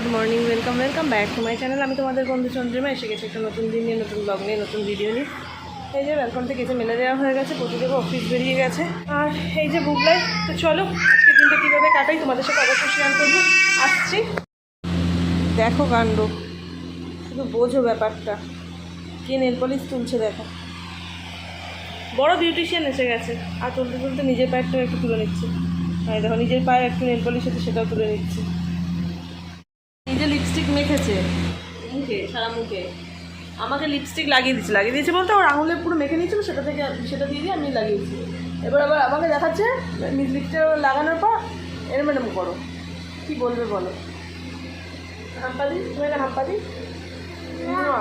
Good morning, welcome welcome back to my channel. আমি তোমাদের বন্ধু চন্দ্রিমা, এসে গেছি একটা নতুন দিন নিয়ে, নতুন ব্লগ নিয়ে, নতুন ভিডিও নিয়ে। এই যে ব্যালকন থেকে এসে মেলে দেওয়া হয়ে গেছে প্রতিদেব অফিস বেরিয়ে গেছে। আর এই যে বুবলাই তো চলো আজকে দিনটা কীভাবে কাটাই তোমাদের সাথে অবশ্যই শেয়ার করব। আসছি। দেখো কাণ্ড, শুধু বোঝো ব্যাপারটা। কে নেল পলিশ তুলছে, দেখো। বড় বিউটিশিয়ান এসে গেছে। আর তুলতে তুলতে নিজের পায়েরটাও একটু তুলে নিচ্ছে। দেখো, নিজের পায়ে একটু নেল পলিশ আছে সেটাও তুলে নিচ্ছে। মেখেছে। মুখে সারা মুখে। আমাকে লিপস্টিক লাগিয়ে দিচ্ছে লাগিয়ে দিয়েছে বলতে ওর আঙুলে পুরো মেখে নিয়েছিল সেটা থেকে সেটা দিয়ে দিয়ে আমি লাগিয়েছি। এবার আবার আমাকে দেখাচ্ছে লিপস্টিক লাগানোর পর এরম এরম করো। কী বলবে বলো? হাম্পা দিই তুমি একটা হাম্পা দিই মুয়া।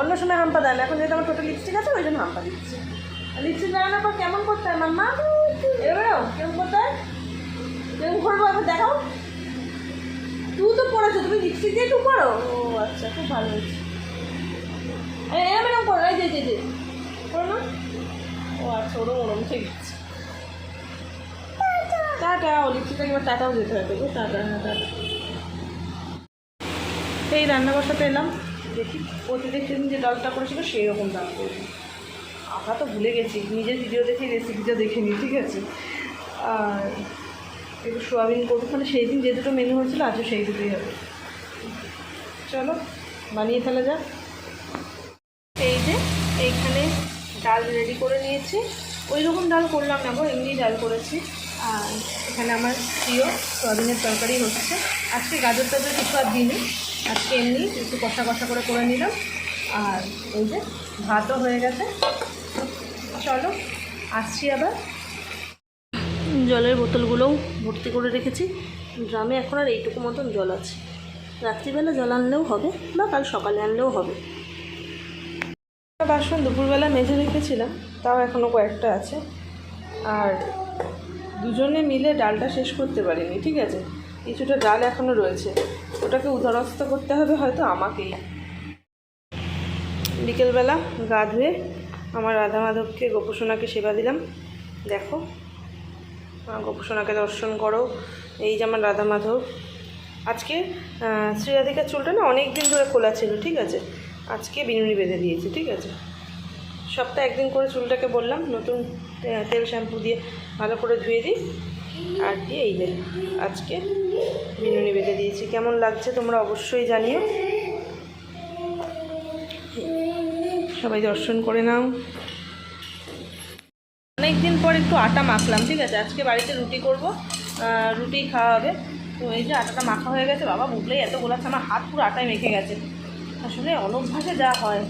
অন্য সময় হাম্পা দেয় না এখন যেহেতু আমার টোটাল লিপস্টিক আছে ওই জন্য হাম্পা দিচ্ছি। লিপস্টিক লাগানোর পর কেমন করতে হয় মাম্মা? এবারেও কেমন করতে হয়? কেমন করব আবার দেখাও। তুই তো পড়েছো তুমি লিপস্টিক দিয়ে টু করো ও আচ্ছা খুব ভালো হয়েছে। এই এরম এরম করো এই যে যে যে। করো না? ও আচ্ছা ওরম ওরম ঠিক আছে টাটা। ও লিপস্টিকটা এবার টাটাও যেতে হবে। টাটা হ্যাঁ টাটা। এই রান্না বসাতে এলাম। দেখি প্রতিদিন সেদিন যে ডালটা করেছিল সেই রকম ডাল করেছি আঁকা তো ভুলে গেছি নিজের ভিডিও দেখে রেসিপিটা দেখে নিই ঠিক আছে? আর একটু সোয়াবিন করব। মানে সেই দিন যে দুটো মেনু হয়েছিল, আজও সেই দুটোই হবে। চলো, বানিয়ে ফেলা যাক। এই যে, এইখানে ডাল রেডি করে নিয়েছি। ওই রকম ডাল করলাম না গো, এমনি ডাল করেছি। আর এখানে আমার প্রিয় সোয়াবিনের তরকারি হচ্ছে। আজকে গাজর টাজর কিছু আর দিইনি। আজকে এমনি একটু কষা কষা করে করে নিলাম। আর এই যে ভাতও হয়ে গেছে। চলো, আসছি আবার। জলের বোতলগুলোও ভর্তি করে রেখেছি। ড্রামে এখন আর এইটুকু মতন জল আছে। রাত্রিবেলা জল আনলেও হবে বা কাল সকালে আনলেও হবে। বাসন দুপুরবেলা মেজে রেখেছিলাম, তাও এখনও কয়েকটা আছে। আর দুজনে মিলে ডালটা শেষ করতে পারিনি, ঠিক আছে? কিছুটা ডাল এখনও রয়েছে। ওটাকে উদারস্থ করতে হবে হয়তো আমাকেই। বিকেলবেলা গা ধুয়ে আমার রাধা মাধবকে গোপসোনাকে সেবা দিলাম। দেখো। গোপসোনাকে দর্শন করো। এই যে আমার রাধা মাধব আজকে শ্রীরাধিকার চুলটা না অনেক দিন ধরে খোলা ছিল, ঠিক আছে? আজকে বিনুনি বেঁধে দিয়েছি, ঠিক আছে? সপ্তাহে একদিন করে চুলটাকে বললাম, নতুন তেল শ্যাম্পু দিয়ে ভালো করে ধুয়ে দিই। আর দিয়ে এই যে, আজকে বিনুনি বেঁধে দিয়েছি। কেমন লাগছে তোমরা অবশ্যই জানিও। সবাই দর্শন করে নাও। অনেকদিন পর একটু আটা মাখলাম, ঠিক আছে? আজকে বাড়িতে রুটি করব রুটি খাওয়া হবে। তো এই যে আটাটা মাখা হয়ে গেছে, বাবা বুঝলেই এত গোলাচ্ছে আমার হাত পুরো আটায় মেখে গেছে। আসলে অনভ্যাসে যা হয়।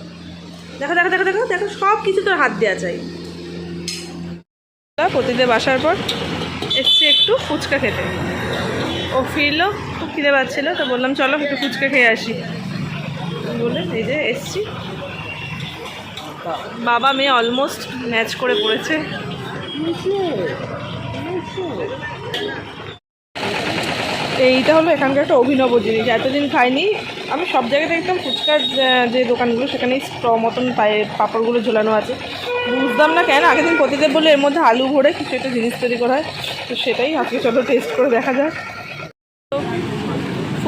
দেখো দেখো দেখো দেখো দেখো, সব কিছু তোর হাত দেওয়া চাই। প্রতিদেব আসার পর এসছি একটু ফুচকা খেতে। ও ফিরলো, খুব খিদে পাচ্ছিলো, তো বললাম, চলো একটু ফুচকা খেয়ে আসি। বলে এই যে এসছি। বাবা মেয়ে অলমোস্ট ম্যাচ করে পড়েছে। এইটা হলো এখানকার একটা অভিনব জিনিস। এতদিন খাইনি, আমি সব জায়গাতে দেখতাম ফুচকার যে দোকানগুলো, সেখানেই স্ট্র মতন পায়ে পাঁপড়গুলো ঝোলানো আছে। বুঝতাম না কেন, আগের দিন প্রতিদেব বলে এর মধ্যে আলু ভরে কিছু একটা জিনিস তৈরি করা হয়। তো সেটাই আজকে চলো টেস্ট করে দেখা যাক।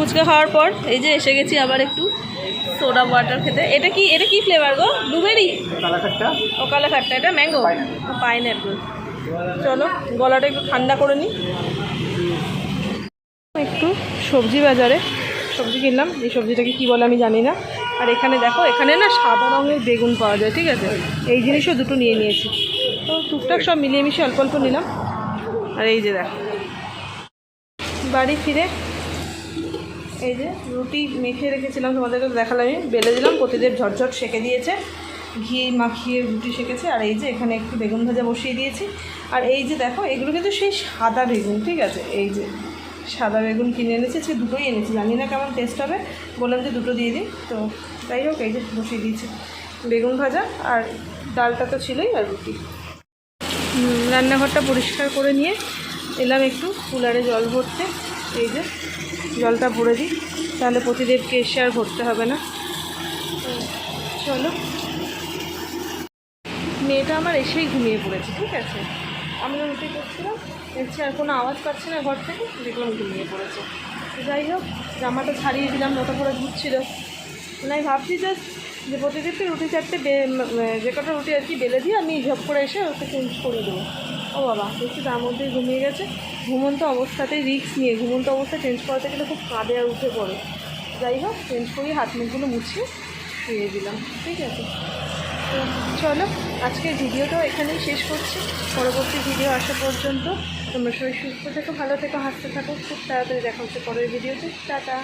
ফুচকা খাওয়ার পর এই যে এসে গেছি আবার একটু সোডা ওয়াটার খেতে। এটা কি এটা কি ফ্লেভার গো? ব্লুবেরি ও কালা খাট্টা এটা ম্যাঙ্গো পাইন অ্যাপেল চলো গলাটা একটু ঠান্ডা করে নিই একটু সবজি বাজারে। সবজি কিনলাম। এই সবজিটাকে কি বলে আমি জানি না। আর এখানে দেখো এখানে না সাদা রঙের বেগুন পাওয়া যায় ঠিক আছে? এই জিনিসও দুটো নিয়ে নিয়েছি। তো টুকটাক সব মিলিয়ে মিশিয়ে অল্প অল্প নিলাম। আর এই যে দেখো। বাড়ি ফিরে এই যে রুটি মেখে রেখেছিলাম তোমাদেরকে দেখালাম, আমি বেলে দিলাম প্রতিদের ঝটঝট সেঁকে দিয়েছে। ঘি মাখিয়ে রুটি সেঁকেছে, আর এই যে এখানে একটু বেগুন ভাজা বসিয়ে দিয়েছি। আর এই যে দেখো, এগুলো কিন্তু সেই সাদা বেগুন, ঠিক আছে? এই যে সাদা বেগুন কিনে এনেছি সে দুটোই এনেছি, জানি না কেমন টেস্ট হবে, বললাম যে দুটো দিয়ে দিই। তো তাই হোক, এই যে বসিয়ে দিয়েছি বেগুন ভাজা, আর ডালটা তো ছিলই, আর রুটি। রান্নাঘরটা পরিষ্কার করে নিয়ে এলাম একটু, কুলারে জল ভরতে। এই যে, জলটা ভরে দিই। তাহলে প্রতিদেবকে এসে আর ভরতে হবে না। চলো। মেয়েটা আমার এসেই ঘুমিয়ে পড়েছে, ঠিক আছে? আমি রুটি করছিলাম দেখছি আর কোনো আওয়াজ পাচ্ছে না ঘর থেকে। দেখলাম ঘুমিয়ে পড়েছে। যাই হোক, জামাটা ছাড়িয়ে দিলাম নটা করে ঘুরছিল মানে আমি ভাবছি জাস্ট যে প্রতিদিনকে রুটি চারটে যে কটা রুটি আর কি বেলে দিয়ে আমি ঝপ করে এসে ওকে চেঞ্জ করে দেবো। ও বাবা দেখছি তার মধ্যেই ঘুমিয়ে গেছে। ঘুমন্ত অবস্থাতেই রিস্ক নিয়ে, ঘুমন্ত অবস্থা চেঞ্জ করাতে গেলে খুব কাঁদে আর উঠে পড়ে। যাই হোক চেঞ্জ করিয়ে হাত মুখগুলো মুছিয়ে শুয়ে দিলাম, ঠিক আছে? তো চলো, আজকের ভিডিওটাও এখানেই শেষ করছি। পরবর্তী ভিডিও আসা পর্যন্ত তোমরা সবাই সুস্থ থেকো, ভালো থেকো, হাসতে থাকো। খুব তাড়াতাড়ি দেখা হচ্ছে পরের ভিডিওতে। টাটা।